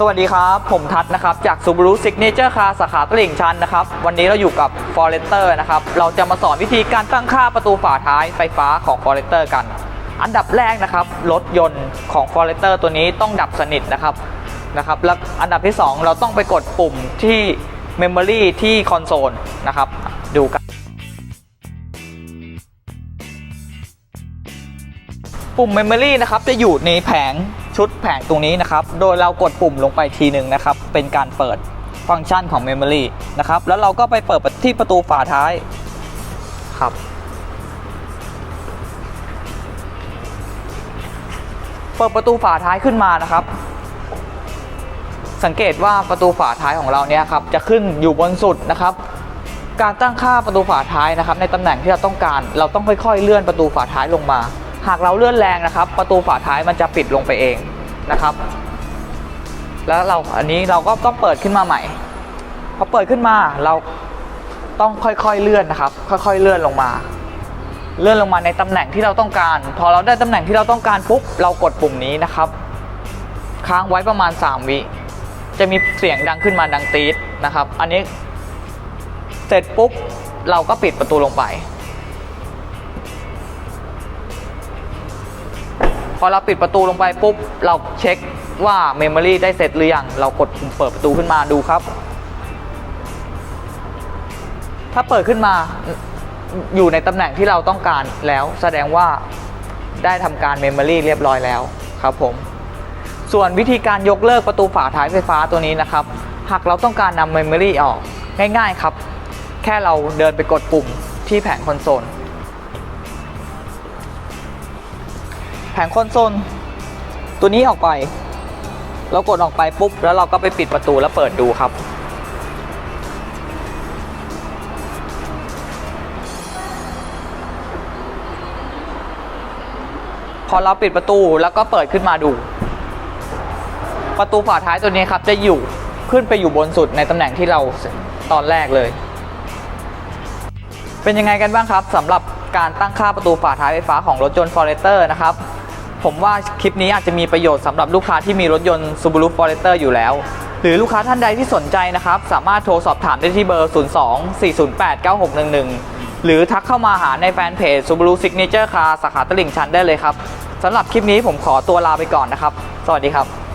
สวัสดีครับ ผมทัศนะครับ จาก Subaru Signature Car สาขาตลิ่งชันนะครับ วันนี้เราอยู่กับ Forester นะครับ เราจะมาสอนวิธีการตั้งค่าประตูฝาท้ายไฟฟ้าของ Forester กัน อันดับแรกนะครับ รถยนต์ของ Forester ตัวนี้ต้องดับสนิทนะครับนะครับแล้วอันดับที่ 2 เราต้องไปกดปุ่มที่ Memory ที่คอนโซลนะครับ ดูกัน ปุ่ม Memory นะครับจะอยู่ในแผงชุดแผงตรงนี้นะครับ โดยเรากดปุ่มลงไปทีหนึ่งนะครับ เป็นการเปิดฟังก์ชันของ Memory นะครับ แล้วเราก็ไปเปิดที่ประตูฝาท้ายครับ เปิดประตูฝาท้ายขึ้นมานะครับ สังเกตว่าประตูฝาท้ายของเราเนี่ยครับจะขึ้นอยู่บนสุดนะครับ การตั้งค่าประตูฝาท้ายนะครับ ในตำแหน่งที่เราต้องการ เราต้องค่อยๆ เลื่อนประตูฝาท้ายลงมา หากเราเลื่อนแรงนะครับ ประตูฝาท้ายมันจะปิดลงไปเองนะครับ แล้วเราอันนี้เราก็ต้องเปิดขึ้นมาใหม่พอเปิดขึ้นมาเราต้องค่อยๆเลื่อนนะครับ ค่อยๆเลื่อนลงมา เลื่อนลงมาในตำแหน่งที่เราต้องการ พอเราได้ตำแหน่งที่เราต้องการปุ๊บเรากดปุ่มนี้นะครับ ค้างไว้ประมาณ 3 วิจะมีเสียงดังขึ้นมาดังตีดนะครับ อันนี้เสร็จปุ๊บเราก็ปิดประตูลงไป พอเราปิดประตูลงไปปุ๊บ เราเช็คว่าเมมโมรีได้เสร็จหรือยัง เรากดปุ่มเปิดประตูขึ้นมาดูครับ ถ้าเปิดขึ้นมาอยู่ในตำแหน่งที่เราต้องการแล้ว แสดงว่าได้ทำการเมมโมรีเรียบร้อยแล้วครับผม ส่วนวิธีการยกเลิกประตูฝาท้ายไฟฟ้าตัวนี้นะครับ หากเราต้องการนำเมมโมรีออกง่ายๆครับ แค่เราเดินไปกดปุ่มที่แผงคอนโซล ผงคอนโซลตัวนี้ออกไป เรากดออกไปปุ๊บ แล้วเราก็ไปปิดประตูแล้วเปิดดูครับ พอเราปิดประตูแล้วก็เปิดขึ้นมาดู ประตูฝาท้ายตัวนี้ครับ จะอยู่ขึ้นไปอยู่บนสุดในตำแหน่งที่เราตอนแรกเลย เป็นยังไงกันบ้างครับสำหรับการตั้งค่าประตูฝาท้ายไฟฟ้าของรถยนต์ Forester นะครับ ผมว่าคลิปนี้อาจจะมีประโยชน์สำหรับลูกค้าที่มีรถยนต์ Subaru Forester อยู่แล้ว หรือลูกค้าท่านใดที่สนใจนะครับ สามารถโทรสอบถามได้ที่เบอร์ 02 408 9611 หรือทักเข้ามาหาในแฟนเพจ Subaru Signature Car สาขาตลิ่งชันได้เลยครับสำหรับคลิปนี้ผมขอตัวลาไปก่อนนะครับ สวัสดีครับ